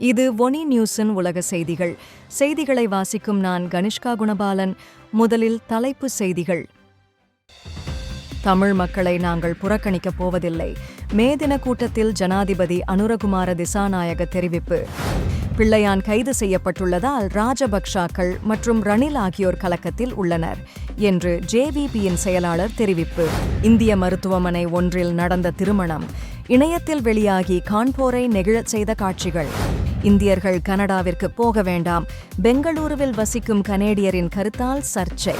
இது ஒனி நியூஸின் உலக செய்திகள். செய்திகளை வாசிக்கும் நான் கனிஷ்கா குணபாலன். முதலில் தலைப்பு செய்திகள். தமிழ் மக்களை நாங்கள் புறக்கணிக்கப் போவதில்லை. மே தின கூட்டத்தில் ஜனாதிபதி அனுரகுமார திசாநாயக தெரிவிப்பு. பிள்ளையான் கைது செய்யப்பட்டுள்ளதால் ராஜபக்ஷாக்கள் மற்றும் ரணில் ஆகியோர் கலக்கத்தில் உள்ளனர் என்று ஜேவிபியின் செயலாளர் தெரிவிப்பு. இந்திய மருத்துவமனை ஒன்றில் நடந்த திருமணம். இணையத்தில் வெளியாகி கான்போரை நெகிழச் செய்த காட்சிகள். இந்தியர்கள் கனடாவிற்கு போக வேண்டாம். பெங்களூருவில் வசிக்கும் கனேடியரின் கருத்தால் சர்ச்சை.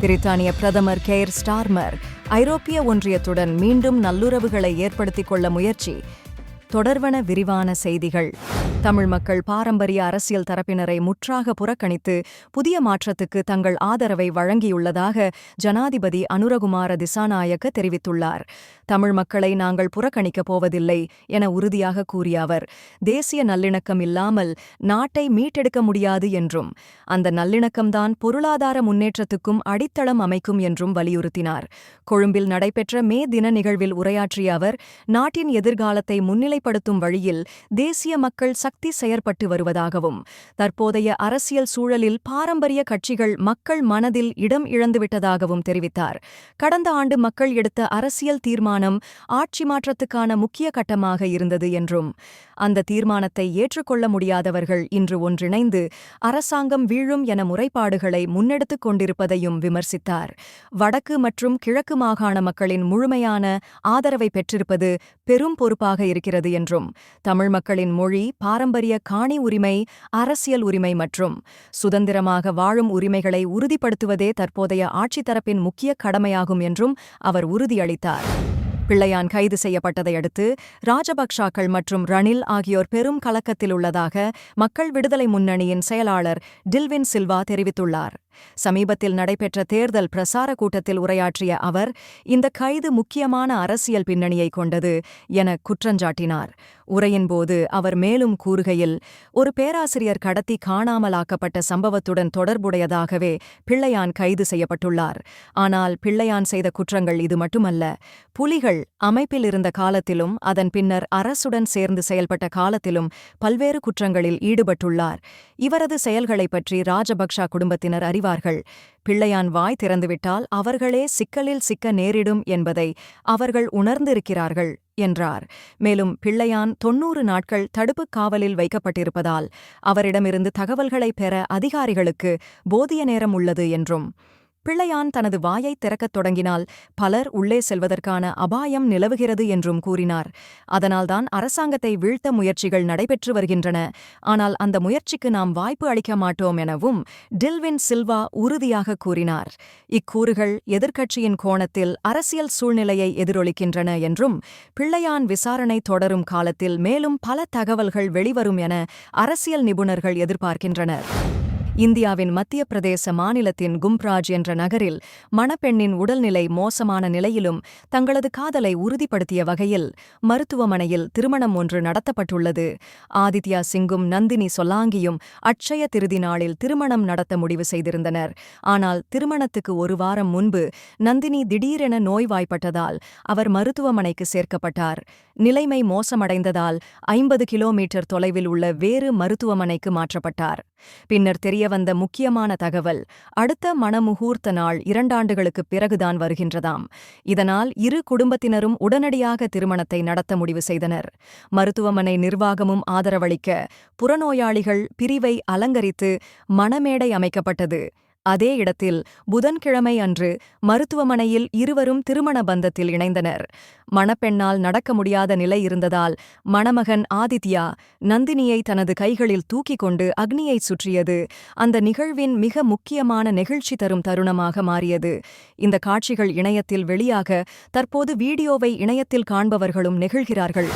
பிரித்தானிய பிரதமர் கேர் ஸ்டார்மர் ஐரோப்பிய ஒன்றியத்துடன் மீண்டும் நல்லுறவுகளை ஏற்படுத்திக் கொள்ள முயற்சி. தொடர்வன விரிவான செய்திகள். தமிழ் மக்கள் பாரம்பரிய அரசியல் தரப்பினரை முற்றாக புறக்கணித்து புதிய மாற்றத்துக்கு தங்கள் ஆதரவை வழங்கியுள்ளதாக ஜனாதிபதி அனுரகுமார திசாநாயக்க தெரிவித்துள்ளார். தமிழ் மக்களை நாங்கள் புறக்கணிக்கப் போவதில்லை என உறுதியாக கூறிய அவர் தேசிய நல்லிணக்கம் இல்லாமல் நாட்டை மீட்டெடுக்க முடியாது என்றும் அந்த நல்லிணக்கம்தான் பொருளாதார முன்னேற்றத்துக்கும் அடித்தளம் அமைக்கும் என்றும் வலியுறுத்தினார். கொழும்பில் நடைபெற்ற மே தின நிகழ்வில் உரையாற்றிய அவர் நாட்டின் எதிர்காலத்தை முன்னிலை முன்னிலைப்படுத்தும் வழியில் தேசிய மக்கள் சக்தி செயற்பட்டு வருவதாகவும் தற்போதைய அரசியல் சூழலில் பாரம்பரிய கட்சிகள் மக்கள் மனதில் இடம் இழந்துவிட்டதாகவும் தெரிவித்தார். கடந்த ஆண்டு மக்கள் எடுத்த அரசியல் தீர்மானம் ஆட்சி மாற்றத்துக்கான முக்கிய கட்டமாக இருந்தது என்றும் அந்த தீர்மானத்தை ஏற்றுக்கொள்ள முடியாதவர்கள் இன்று ஒன்றிணைந்து அரசாங்கம் வீழும் என முறைப்பாடுகளை முன்னெடுத்துக் கொண்டிருப்பதையும் விமர்சித்தார். வடக்கு மற்றும் கிழக்கு மாகாண மக்களின் முழுமையான ஆதரவை பெற்றிருப்பது பெரும் பொறுப்பாக இருக்கிறது என்றும் தமிழ் மக்களின் மொழி பாரம்பரிய காணி உரிமை அரசியல் உரிமை மற்றும் சுதந்திரமாக வாழும் உரிமைகளை உறுதிப்படுத்துவதே தற்போதைய ஆட்சித்தரப்பின் முக்கிய கடமையாகும் என்றும் அவர் உறுதியளித்தார். பிள்ளையான் கைது செய்யப்பட்டதை அடுத்து ராஜபக்ஷாக்கள் மற்றும் ரணில் ஆகியோர் பெரும் கலக்கத்தில் உள்ளதாக மக்கள் விடுதலை முன்னணியின் செயலாளர் டில்வின் சில்வா தெரிவித்துள்ளார். சமீபத்தில் நடைபெற்ற தேர்தல் பிரசார கூட்டத்தில் உரையாற்றிய அவர் இந்த கைது முக்கியமான அரசியல் பின்னணியை கொண்டது என குற்றஞ்சாட்டினார். உரையின்போது அவர் மேலும் கூறுகையில் ஒரு பேராசிரியர் கடத்தி காணாமலாக்கப்பட்ட சம்பவத்துடன் தொடர்புடையதாகவே பிள்ளையான் கைது செய்யப்பட்டுள்ளார். ஆனால் பிள்ளையான் செய்த குற்றங்கள் இது மட்டுமல்ல. புலிகள் அமைப்பில் இருந்த காலத்திலும் அதன் பின்னர் அரசுடன் சேர்ந்து செயல்பட்ட காலத்திலும் பல்வேறு குற்றங்களில் ஈடுபட்டுள்ளார். இவரது செயல்களைப் பற்றி ராஜபக்ஷா குடும்பத்தினர் அறிவார்கள். பிள்ளையான் வாய் திறந்துவிட்டால் அவர்களே சிக்கலில் சிக்க நேரிடும் என்பதை அவர்கள் உணர்ந்திருக்கிறார்கள் என்றார். மேலும் பிள்ளையான் தொன்னூறு நாட்கள் தடுப்புக் காவலில் வைக்கப்பட்டிருப்பதால் அவரிடமிருந்து தகவல்களை பெற அதிகாரிகளுக்கு போதிய நேரம் உள்ளது என்றும் பிள்ளையான் தனது வாயை திறக்கத் தொடங்கினால் பலர் உள்ளே செல்வதற்கான அபாயம் நிலவுகிறது என்றும் கூறினார். அதனால்தான் அரசாங்கத்தை வீழ்த்த முயற்சிகள் நடைபெற்று வருகின்றன. ஆனால் அந்த முயற்சிக்கு நாம் வாய்ப்பு அளிக்க மாட்டோம் எனவும் டில்வின் சில்வா உறுதியாக கூறினார். இக்கூறுகள் எதிர்க்கட்சியின் கோணத்தில் அரசியல் சூழ்நிலையை எதிரொலிக்கின்றன என்றும் பிள்ளையான் விசாரணை தொடரும் காலத்தில் மேலும் பல தகவல்கள் வெளிவரும் என அரசியல் நிபுணர்கள் எதிர்பார்க்கின்றனர். இந்தியாவின் மத்திய பிரதேச மாநிலத்தின் கும்ப்ராஜ் என்ற நகரில் மணப்பெண்ணின் உடல்நிலை மோசமான நிலையிலும் தங்களது காதலை உறுதிப்படுத்திய வகையில் மருத்துவமனையில் திருமணம் ஒன்று நடத்தப்பட்டுள்ளது. ஆதித்யா சிங்கும் நந்தினி சொல்லாங்கியும் அட்சய திருதி நாளில் திருமணம் நடத்த முடிவு செய்திருந்தனர். ஆனால் திருமணத்துக்கு ஒரு வாரம் முன்பு நந்தினி திடீரென நோய்வாய்ப்பட்டதால் அவர் மருத்துவமனைக்கு சேர்க்கப்பட்டார். நிலைமை மோசமடைந்ததால் ஐம்பது கிலோமீட்டர் தொலைவில் உள்ள வேறு மருத்துவமனைக்கு மாற்றப்பட்டார். பின்னர் தெரியவந்த முக்கியமான தகவல் அடுத்த மணமுகூர்த்த நாள் இரண்டாண்டுகளுக்குப் பிறகுதான் வருகின்றதாம். இதனால் இரு குடும்பத்தினரும் உடனடியாக திருமணத்தை நடத்த முடிவு செய்தனர். மருத்துவமனை நிர்வாகமும் ஆதரவளிக்க புறநோயாளிகள் பிரிவை அலங்கரித்து மணமேடை அமைக்கப்பட்டது. அதே இடத்தில் புதன்கிழமை அன்று மருத்துவமனையில் இருவரும் திருமண பந்தத்தில் இணைந்தனர். மணப்பெண்ணால் நடக்க முடியாத நிலை இருந்ததால் மணமகன் ஆதித்யா நந்தினியை தனது கைகளில் தூக்கிக் கொண்டு அக்னியைச் சுற்றியது. அந்த நிகழ்வின் மிக முக்கியமான நெகிழ்ச்சி தரும் தருணமாக மாறியது. இந்த காட்சிகள் இணையத்தில் வெளியாக தற்போது வீடியோவை இணையத்தில் காண்பவர்களும் நெகிழ்கிறார்கள்.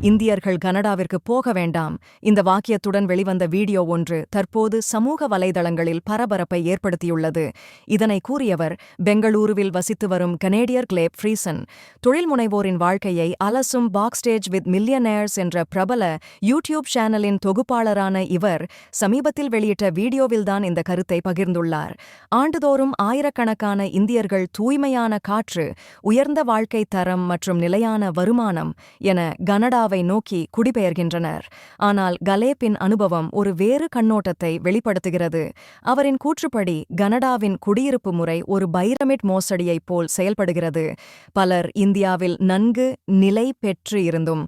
இந்தியர்கள் கனடாவிற்கு போக வேண்டாம். இந்த வாக்கியத்துடன் வெளிவந்த வீடியோ ஒன்று தற்போது சமூக வலைதளங்களில் பரபரப்பை ஏற்படுத்தியுள்ளது. இதனை கூறியவர் பெங்களூருவில் வசித்து வரும் கனேடியர் கிளேப் ஃப்ரீசன். தொழில் முனைவோரின் வாழ்க்கையை அலசும் பாக்ஸ்டேஜ் வித் மில்லியனேர்ஸ் என்ற பிரபல யூடியூப் சேனலின் தொகுப்பாளரான இவர் சமீபத்தில் வெளியிட்ட வீடியோவில்தான் இந்த கருத்தை பகிர்ந்துள்ளார். ஆண்டுதோறும் ஆயிரக்கணக்கான இந்தியர்கள் தூய்மையான காற்று உயர்ந்த வாழ்க்கை தரம் மற்றும் நிலையான வருமானம் என கனடா கனடாவை நோக்கி குடிபெயர்கின்றனர். ஆனால் கலேப்பின் அனுபவம் ஒரு வேறு கண்ணோட்டத்தை வெளிப்படுத்துகிறது. அவரின் கூற்றுப்படி கனடாவின் குடியிருப்பு முறை ஒரு பைரமிட் மோசடியைப் போல் செயல்படுகிறது. பலர் இந்தியாவில் நன்கு நிலை பெற்று இருந்தும்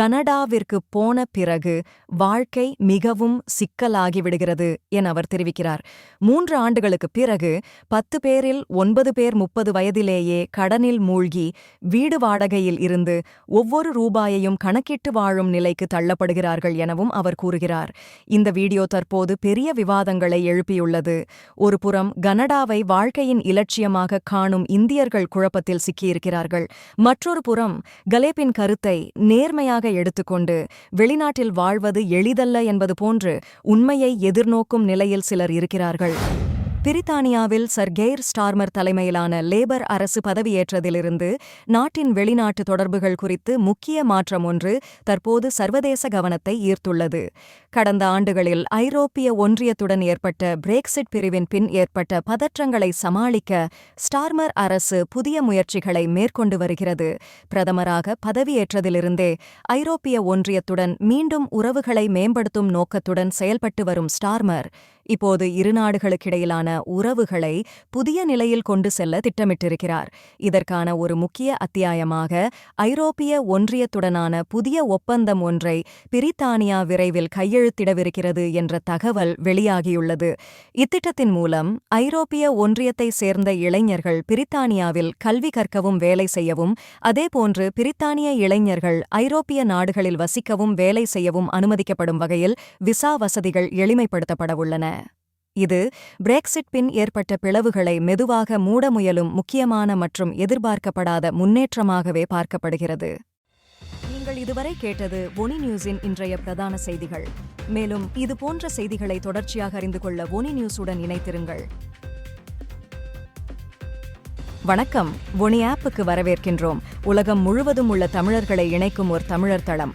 கனடாவிற்கு போன பிறகு வாழ்க்கை மிகவும் சிக்கலாகிவிடுகிறது என அவர் தெரிவிக்கிறார். மூன்று ஆண்டுகளுக்கு பிறகு பத்து பேரில் ஒன்பது பேர் முப்பது வயதிலேயே கடனில் மூழ்கி வீடு வாடகையில் இருந்து ஒவ்வொரு ரூபாயையும் கணக்கு கணக்கிட்டு வாழும் நிலைக்கு தள்ளப்படுகிறார்கள் எனவும் அவர் கூறுகிறார். இந்த வீடியோ தற்போது பெரிய விவாதங்களை எழுப்பியுள்ளது. ஒருபுறம் கனடாவை வாழ்க்கையின் இலட்சியமாக காணும் இந்தியர்கள் குழப்பத்தில் சிக்கியிருக்கிறார்கள். மற்றொரு புறம் கலேப்பின் கருத்தை நேர்மையாக எடுத்துக்கொண்டு வெளிநாட்டில் வாழ்வது எளிதல்ல என்பது போன்று உண்மையை எதிர்நோக்கும் நிலையில் சிலர் இருக்கிறார்கள். பிரித்தானியாவில் சர் கெய்ர் ஸ்டார்மர் தலைமையிலான லேபர் அரசு பதவியேற்றதிலிருந்து நாட்டின் வெளிநாட்டு தொடர்புகள் குறித்து முக்கிய மாற்றம் ஒன்று தற்போது சர்வதேச கவனத்தை ஈர்த்துள்ளது. கடந்த ஆண்டுகளில் ஐரோப்பிய ஒன்றியத்துடன் ஏற்பட்ட பிரெக்சிட் பிரிவின் பின் ஏற்பட்ட பதற்றங்களை சமாளிக்க ஸ்டார்மர் அரசு புதிய முயற்சிகளை மேற்கொண்டு வருகிறது. பிரதமராக பதவியேற்றதிலிருந்தே ஐரோப்பிய ஒன்றியத்துடன் மீண்டும் உறவுகளை மேம்படுத்தும் நோக்கத்துடன் செயல்பட்டு வரும் ஸ்டார்மர் இப்போது இரு நாடுகளுக்கிடையிலான உறவுகளை புதிய நிலையில் கொண்டு செல்ல திட்டமிட்டிருக்கிறார். இதற்கான ஒரு முக்கிய அத்தியாயமாக ஐரோப்பிய ஒன்றியத்துடனான புதிய ஒப்பந்தம் ஒன்றை பிரித்தானியா விரைவில் கையெழுத்திடவிருக்கிறது என்ற தகவல் வெளியாகியுள்ளது. இத்திட்டத்தின் மூலம் ஐரோப்பிய ஒன்றியத்தை சேர்ந்த இளைஞர்கள் பிரித்தானியாவில் கல்வி கற்கவும் வேலை செய்யவும் அதேபோன்று பிரித்தானிய இளைஞர்கள் ஐரோப்பிய நாடுகளில் வசிக்கவும் வேலை செய்யவும் அனுமதிக்கப்படும் வகையில் விசா வசதிகள் எளிமைப்படுத்தப்படவுள்ளன. இது பிரெக்சிட் பின் ஏற்பட்ட பிளவுகளை மெதுவாக மூட முயலும் முக்கியமான மற்றும் எதிர்பார்க்கப்படாத முன்னேற்றமாகவே பார்க்கப்படுகிறது. நீங்கள் இதுவரை கேட்டது ஒனி நியூஸின் இன்றைய பிரதான செய்திகள். மேலும் இது போன்ற செய்திகளை தொடர்ச்சியாக அறிந்து கொள்ள ஒனி நியூஸுடன் இணைத்திருங்கள் வணக்கம். ஒனி ஆப்புக்கு வரவேற்கின்றோம். உலகம் முழுவதும் உள்ள தமிழர்களை இணைக்கும் ஒரு தமிழர் தளம்.